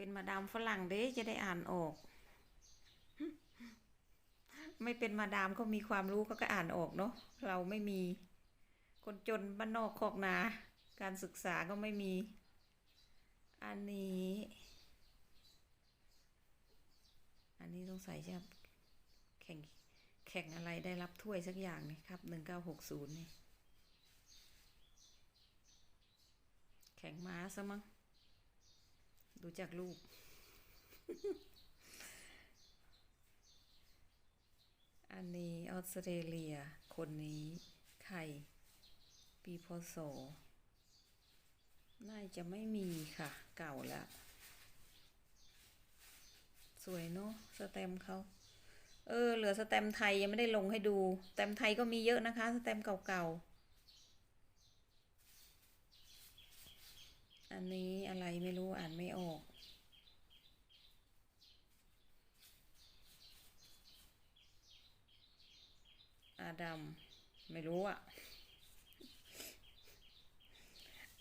เป็นมาดามฝรั่งเด้จะได้อ่านออก ไม่เป็นมาดามก็มีความรู้ก็ก็อ่านออกเนาะเราไม่มี คนจนบ้านนอกคอกนา การศึกษาก็ไม่มี อันนี้ อันนี้ต้องใส่ใช่ไหมแข่งแข่งอะไรได้รับถ้วยสักอย่างนี่ครับหนึ่งเก้าหกศูนย์นี่แข่งม้าซะมั้ง ดูจากรูป อันนี้ออสเตรเลีย คนนี้ไข่ปีพศน่าจะไม่มีค่ะ เก่าแล้ว สวยเนาะสแตมเขาเออ เหลือสแตมไทยยังไม่ได้ลงให้ดู สแตมไทยก็มีเยอะนะคะ สแตมเก่าๆ อันนี้อะไรไม่รู้อ่านไม่ออกอาดัมไม่รู้อะ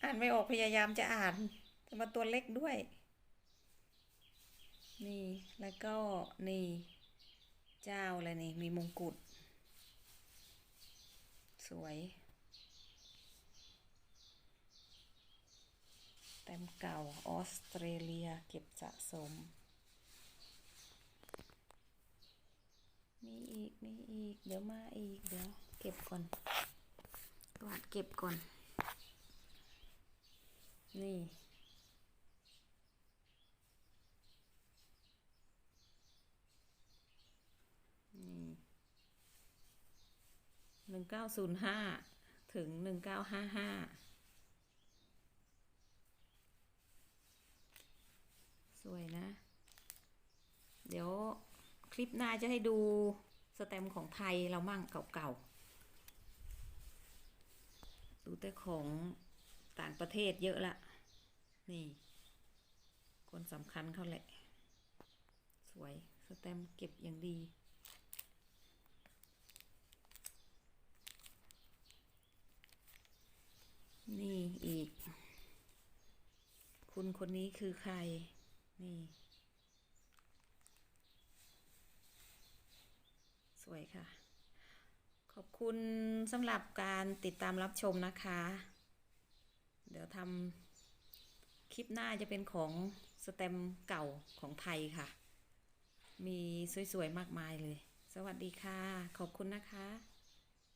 อ่านไม่ออกพยายามจะอ่านแต่มาตัวเล็กด้วย นี่แล้วก็นี่ เจ้าอะไรนี่ มีมงกุฎสวย แต้ มเก่าออสเตรเลียเก็บสะสม มีอีก มีอีก เดี๋ยวมาอีก เดี๋ยวเก็บก่อนกวาดเก็บก่อน นี่ นี่หนึ่งเก้าศูนย์ห้าถึงหนึ่งเก้าห้าห้า วยนะ เดี๋ยวคลิปหน้าจะให้ดูสแตมของไทยเรามั่งเก่าๆ ดูแต่ของต่างประเทศเยอะละ นี่ คนสำคัญเขาแหละ สวยสแตมเก็บอย่างดีนี่อีก คุณคนนี้คือใคร นี่ สวยค่ะ ขอบคุณสำหรับการติดตามรับชมนะคะ เดี๋ยวทำคลิปหน้าจะเป็นของสแตมเก่าของไทยค่ะ มีสวยๆ มากมายเลย สวัสดีค่ะ ขอบคุณนะคะ